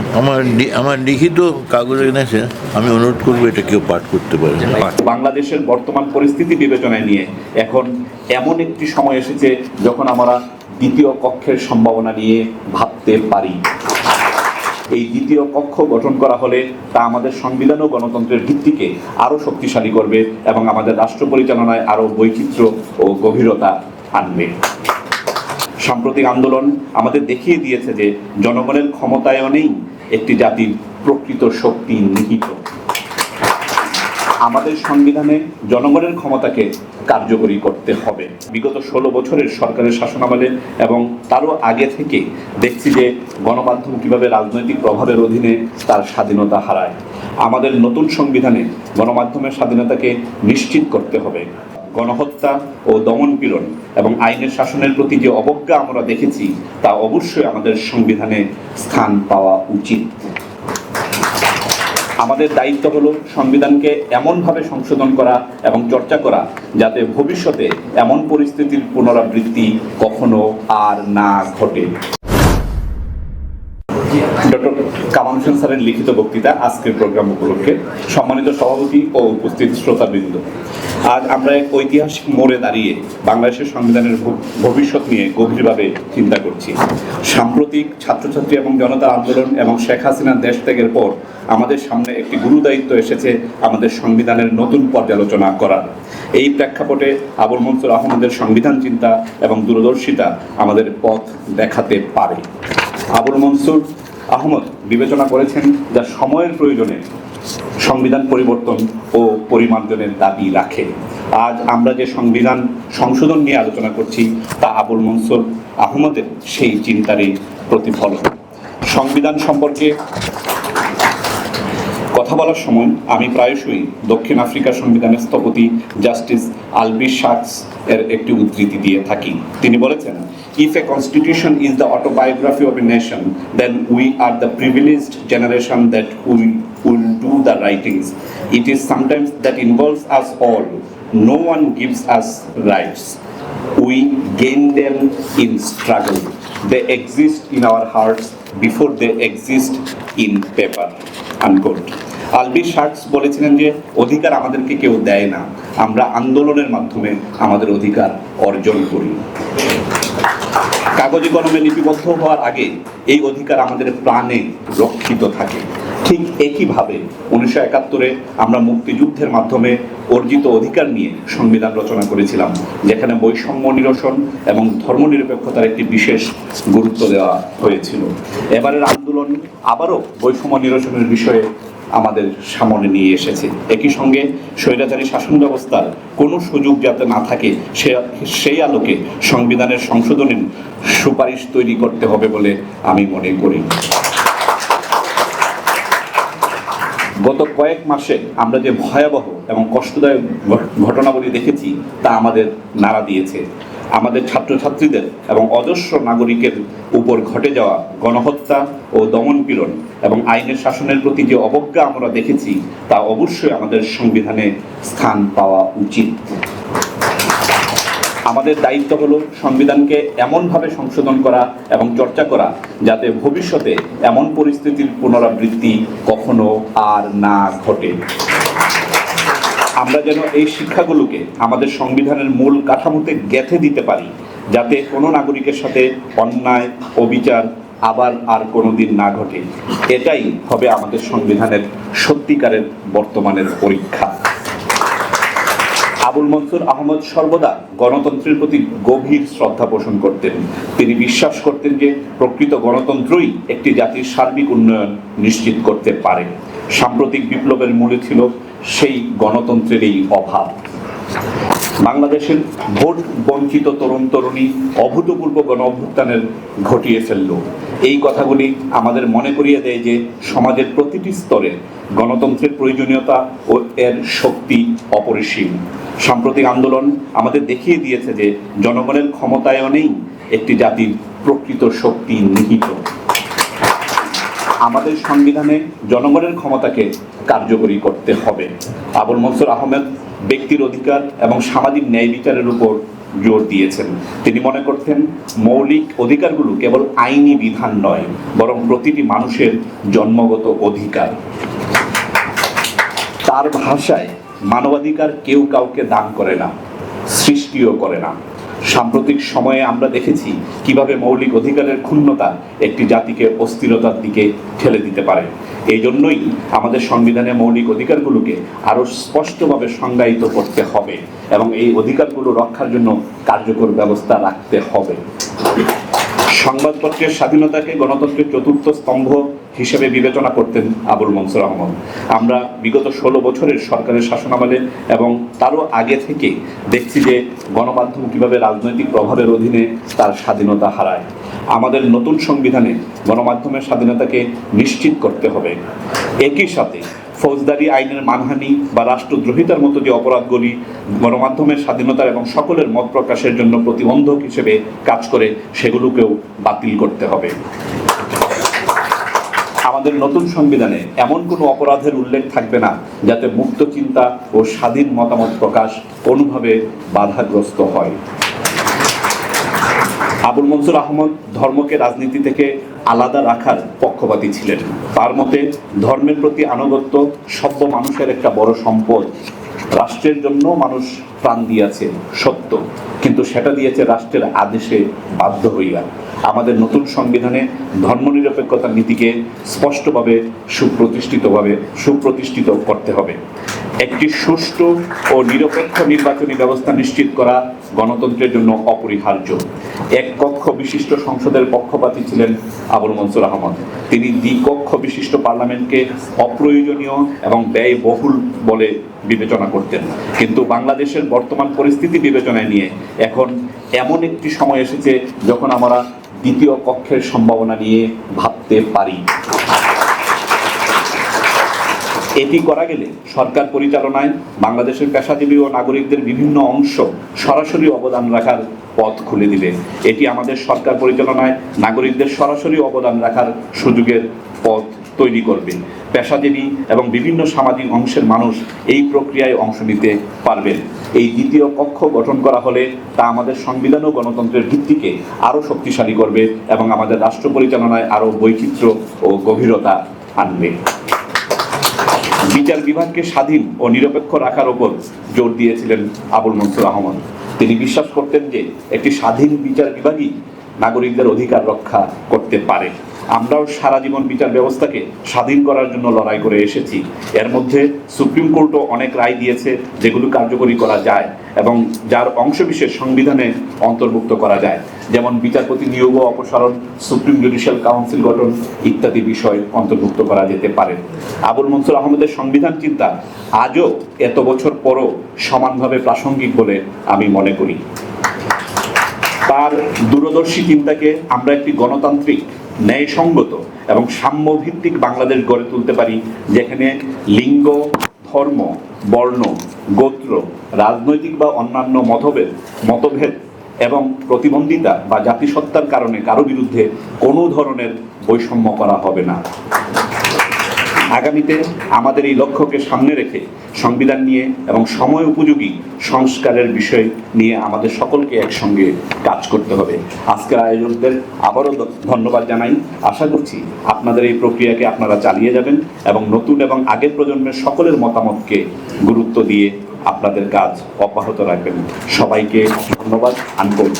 আম- আমার আমার লিখিত কাগজে এনেছে। আমি অনুরোধ করব এটা কেউ পাঠ করতে পারে। বাংলাদেশের বর্তমান পরিস্থিতি বিবেচনায় নিয়ে এখন এমন একটি সময় এসেছে যখন আমরা দ্বিতীয় কক্ষের সম্ভাবনা নিয়ে ভাবতে পারি। এই দ্বিতীয় কক্ষ গঠন করা হলে তা আমাদের সংবিধান ও গণতন্ত্রের ভিত্তিকে আরও শক্তিশালী করবে এবং আমাদের রাষ্ট্র পরিচালনায় আরও বৈচিত্র্য ও গভীরতা আনবে। সাম্প্রতিক আন্দোলন আমাদের দেখিয়ে দিয়েছে যে জনগণের ক্ষমতায়নেই একটি জাতির প্রকৃত শক্তি নিহিত। আমাদের সংবিধানে জনগণের ক্ষমতাকে কার্যকরী করতে হবে। বিগত ষোলো বছরের সরকারের শাসনামলে এবং তারও আগে থেকে দেখছি যে গণমাধ্যম কীভাবে রাজনৈতিক প্রভাবের অধীনে তার স্বাধীনতা হারায়। আমাদের নতুন সংবিধানে গণমাধ্যমের স্বাধীনতাকে নিশ্চিত করতে হবে। গণহত্যা ও দমনপীড়ন এবং আইনের শাসনের প্রতি যে অবজ্ঞা আমরা দেখেছি, তা অবশ্যই আমাদের সংবিধানে স্থান পাওয়া উচিত। আমাদের দায়িত্ব হলো সংবিধানকে এমনভাবে সংশোধন করা এবং চর্চা করা যাতে ভবিষ্যতে এমন পরিস্থিতির পুনরাবৃত্তি কখনো আর না ঘটে। ডক্টর কামাল হোসেন স্যারের লিখিত বক্তৃতা আজকের প্রোগ্রাম উপলক্ষে সম্মানিত সভাপতি ও উপস্থিত শ্রোতাবৃন্দ। আজ আমরা এক ঐতিহাসিক মোড়ে দাঁড়িয়ে বাংলাদেশের সংবিধানের ভবিষ্যৎ নিয়ে গভীরভাবে চিন্তা করছি। সাম্প্রতিক ছাত্রছাত্রী এবং জনতা আন্দোলন এবং শেখ হাসিনার দেশ ত্যাগের পর আমাদের সামনে একটি গুরুদায়িত্ব এসেছে আমাদের সংবিধানের নতুন পর্যালোচনা করার। এই প্রেক্ষাপটে আবুল মনসুর আহমদের সংবিধান চিন্তা এবং দূরদর্শিতা আমাদের পথ দেখাতে পারে। আবুল মনসুর আহমদ বিবেচনা করেছেন যা সময়ের প্রয়োজনে সংবিধান পরিবর্তন ও পরিমার্জনের দাবি রাখে। আজ আমরা যে সংবিধান সংশোধন নিয়ে আলোচনা করছি, তা আবুল মনসুর আহমদের সেই চিন্তারই প্রতিফলন। সংবিধান সম্পর্কে কথা বলার সময় আমি প্রায়শই দক্ষিণ আফ্রিকার সংবিধানের স্থপতি জাস্টিস আলবি শাকস এর একটি উদ্ধৃতি দিয়ে থাকি তিনি বলেছেন if a constitution is the autobiography of a nation then we are the privileged generation that will will do the writings it is sometimes that involves us all no one gives us rights we gain them in struggle. They exist in our hearts before they exist in paper. Unquote. Albie shorts বলেছিলেন যে, অধিকার আমাদেরকে কেউ দেয় না। আমরা আন্দোলনের মাধ্যমে আমাদের অধিকার অর্জন করি। কাগজে কলমে লিপিবদ্ধ হওয়ার আগে এই অধিকার আমাদের প্রাণে রক্ষিত থাকে। ঠিক একইভাবে উনিশশো একাত্তরে আমরা মুক্তিযুদ্ধের মাধ্যমে অর্জিত অধিকার নিয়ে সংবিধান রচনা করেছিলাম, যেখানে বৈষম্য নিরসন এবং ধর্মনিরপেক্ষতার একটি বিশেষ গুরুত্ব দেওয়া হয়েছিল। এবারের আন্দোলন আবারও বৈষম্য নিরসনের বিষয়ে আমাদের সামনে নিয়ে এসেছে। একই সঙ্গে স্বৈরাচারী শাসন ব্যবস্থার কোনো সুযোগ যাতে না থাকে, সে, সেই আলোকে সংবিধানের সংশোধনের সুপারিশ তৈরি করতে হবে বলে আমি মনে করি। গত কয়েক মাসে আমরা যে ভয়াবহ এবং কষ্টদায়ক ঘটনাবলী দেখেছি, তা আমাদের নাড়া দিয়েছে। আমাদের ছাত্রছাত্রীদের এবং অজস্র নাগরিকের উপর ঘটে যাওয়া গণহত্যা ও দমনপীড়ন এবং আইনের শাসনের প্রতি যে অবজ্ঞা আমরা দেখেছি, তা অবশ্যই আমাদের সংবিধানে স্থান পাওয়া উচিত। আমাদের দায়িত্ব হলো সংবিধানকে এমনভাবে সংশোধন করা এবং চর্চা করা যাতে ভবিষ্যতে এমন পরিস্থিতির পুনরাবৃত্তি কখনো আর না ঘটে। আমরা যেন এই শিক্ষাগুলোকে আমাদের সংবিধানের মূল কাঠামোতে গেঁথে দিতে পারি, যাতে কোনো নাগরিকের সাথে অন্যায়, অবিচার আবার আর কোনো দিন না ঘটে। এটাই হবে আমাদের সংবিধানের সত্যিকারের বর্তমানের পরীক্ষা। আবুল মনসুর আহমদ সর্বদা গণতন্ত্রের প্রতি গভীর শ্রদ্ধা পোষণ করতেন। তিনি বিশ্বাস করতেন যে প্রকৃত গণতন্ত্রই একটি জাতির সার্বিক উন্নয়ন নিশ্চিত করতে পারে। সাম্প্রতিক বিপ্লবের মূলে ছিল সেই গণতন্ত্রের এই অভাব। বাংলাদেশের ভোট বঞ্চিত তরুণ তরুণী অভূতপূর্ব গণ অভ্যুত্থানের ঘটিয়ে ফেলল এই কথাগুলি আমাদের মনে করিয়ে দেয় যে সমাজের প্রতিটি স্তরে গণতন্ত্রের প্রয়োজনীয়তা ও এর শক্তি অপরিসীম। সাম্প্রতিক আন্দোলন আমাদের দেখিয়ে দিয়েছে যে জনগণের ক্ষমতায়নেই একটি জাতির প্রকৃত শক্তি নিহিত। আমাদের সংবিধানে জনগণের ক্ষমতাকে কার্যকরী করতে হবে। আবুল মনসুর আহমেদ ব্যক্তির অধিকার এবং সামাজিক ন্যায় বিচারের উপর জোর দিয়েছেন। তিনি মনে করতেন, মৌলিক অধিকারগুলো কেবল আইনি বিধান নয়, বরং প্রতিটি মানুষের জন্মগত অধিকার। তার ভাষায় মানবাধিকার কেউ কাউকে দান করে না, সৃষ্টিও করে না। সাম্প্রতিক সময়ে আমরা দেখেছি কীভাবে মৌলিক অধিকারের ক্ষুণ্ণতা একটি জাতিকে অস্থিরতার দিকে ঠেলে দিতে পারে। এই জন্যই আমাদের সংবিধানে মৌলিক অধিকারগুলোকে আরও স্পষ্টভাবে সংজ্ঞায়িত করতে হবে এবং এই অধিকারগুলো রক্ষার জন্য কার্যকর ব্যবস্থা রাখতে হবে। সংবাদপত্রের স্বাধীনতাকে গণতন্ত্রের চতুর্থ স্তম্ভ হিসেবে বিবেচনা করতেন আবুল মনসুর আহমদ। আমরা বিগত ষোলো বছরের সরকারের শাসনামলে এবং তারও আগে থেকে দেখছি যে গণমাধ্যম কীভাবে রাজনৈতিক প্রভাবের অধীনে তার স্বাধীনতা হারায়। আমাদের নতুন সংবিধানে গণমাধ্যমের স্বাধীনতাকে নিশ্চিত করতে হবে। একই সাথে ফৌজদারি আইনের মানহানি বা রাষ্ট্রদ্রোহিতার মতো যে অপরাধগুলি গণমাধ্যমের স্বাধীনতার এবং সকলের মত প্রকাশের জন্য প্রতিবন্ধক হিসেবে কাজ করে, সেগুলোকেও বাতিল করতে হবে। আমাদের নতুন সংবিধানে এমন কোনো অপরাধের উল্লেখ থাকবে না যাতে মুক্ত চিন্তা ও স্বাধীন মতামত প্রকাশ কোনোভাবে বাধাগ্রস্ত হয়। আবুল মনসুর আহমদ ধর্মকে রাজনীতি থেকে আলাদা রাখার পক্ষপাতী ছিলেন। তার মতে ধর্মের প্রতি আনুগত্য সভ্য মানুষের একটা বড় সম্পদ। রাষ্ট্রের জন্য মানুষ প্রাণ দিয়েছে, সত্য। কিন্তু সেটা দিয়েছে রাষ্ট্রের আদেশে বাধ্য হইয়া। আমাদের নতুন সংবিধানে ধর্মনিরপেক্ষতার নীতিকে স্পষ্টভাবে, সুপ্রতিষ্ঠিতভাবে, সুপ্রতিষ্ঠিত করতে হবে। একটি সুষ্ঠু ও নিরপেক্ষ নির্বাচনী ব্যবস্থা নিশ্চিত করা গণতন্ত্রের জন্য অপরিহার্য। এক কক্ষ বিশিষ্ট সংসদের পক্ষপাতী ছিলেন আবুল মনসুর আহমদ। তিনি দ্বিকক্ষ বিশিষ্ট পার্লামেন্টকে অপ্রয়োজনীয় এবং ব্যয়বহুল বলে বিবেচনা করতেন। কিন্তু বাংলাদেশের বর্তমান পরিস্থিতি বিবেচনায় নিয়ে এখন এমন একটি সময় এসেছে যখন আমরা দ্বিতীয় কক্ষের সম্ভাবনা নিয়ে ভাবতে পারি। এটি করা গেলে সরকার পরিচালনায় বাংলাদেশের পেশাজীবী ও নাগরিকদের বিভিন্ন অংশ সরাসরি অবদান রাখার পথ খুলে দিবে। এটি আমাদের সরকার পরিচালনায় নাগরিকদের সরাসরি অবদান রাখার সুযোগের পথ তৈরি করবে। পেশাজীবী এবং বিভিন্ন সামাজিক অংশের মানুষ এই প্রক্রিয়ায় অংশ নিতে পারবেন। এই দ্বিতীয় কক্ষ গঠন করা হলে তা আমাদের সংবিধান ও গণতন্ত্রের ভিত্তিকে আরও শক্তিশালী করবে এবং আমাদের রাষ্ট্র পরিচালনায় আরও বৈচিত্র্য ও গভীরতা আনবে। বিচার বিভাগকে স্বাধীন ও নিরপেক্ষ রাখার ওপর জোর দিয়েছিলেন আবুল মনসুর আহমদ। তিনি বিশ্বাস করতেন যে একটি স্বাধীন বিচার বিভাগই নাগরিকদের অধিকার রক্ষা করতে পারে। আমরাও সারা জীবন বিচার ব্যবস্থাকে স্বাধীন করার জন্য লড়াই করে এসেছি। এর মধ্যে সুপ্রিম কোর্টও অনেক রায় দিয়েছে যেগুলো কার্যকরী করা যায় এবং যার অংশবিশেষ সংবিধানে অন্তর্ভুক্ত করা যায়। যেমন বিচারপতি নিয়োগ ও অপসারণ, সুপ্রিম জুডিশিয়াল কাউন্সিল গঠন ইত্যাদি বিষয় অন্তর্ভুক্ত করা যেতে পারে। আবুল মনসুর আহমদের সংবিধান চিন্তা আজও এত বছর পরও সমানভাবে প্রাসঙ্গিক বলে আমি মনে করি। তার দূরদর্শী চিন্তাকে আমরা একটি গণতান্ত্রিক ন্যায়সঙ্গত এবং সাম্যভিত্তিক বাংলাদেশ গড়ে তুলতে পারি, যেখানে লিঙ্গ, ধর্ম, বর্ণ, গোত্র, রাজনৈতিক বা অন্যান্য মতভেদ মতভেদ এবং প্রতিবন্ধিতা বা জাতিসত্তার কারণে কারও বিরুদ্ধে কোনো ধরনের বৈষম্য করা হবে না। আগামীতে আমাদের এই লক্ষ্যকে সামনে রেখে সংবিধান নিয়ে এবং সময় উপযোগী সংস্কারের বিষয় নিয়ে আমাদের সকলকে একসঙ্গে কাজ করতে হবে। আজকের আয়োজকদের আবারও ধন্যবাদ জানাই। আশা করছি আপনাদের এই প্রক্রিয়াকে আপনারা চালিয়ে যাবেন এবং নতুন এবং আগের প্রজন্মের সকলের মতামতকে গুরুত্ব দিয়ে আপনাদের কাজ অব্যাহত রাখবেন। সবাইকে ধন্যবাদ। আনকোট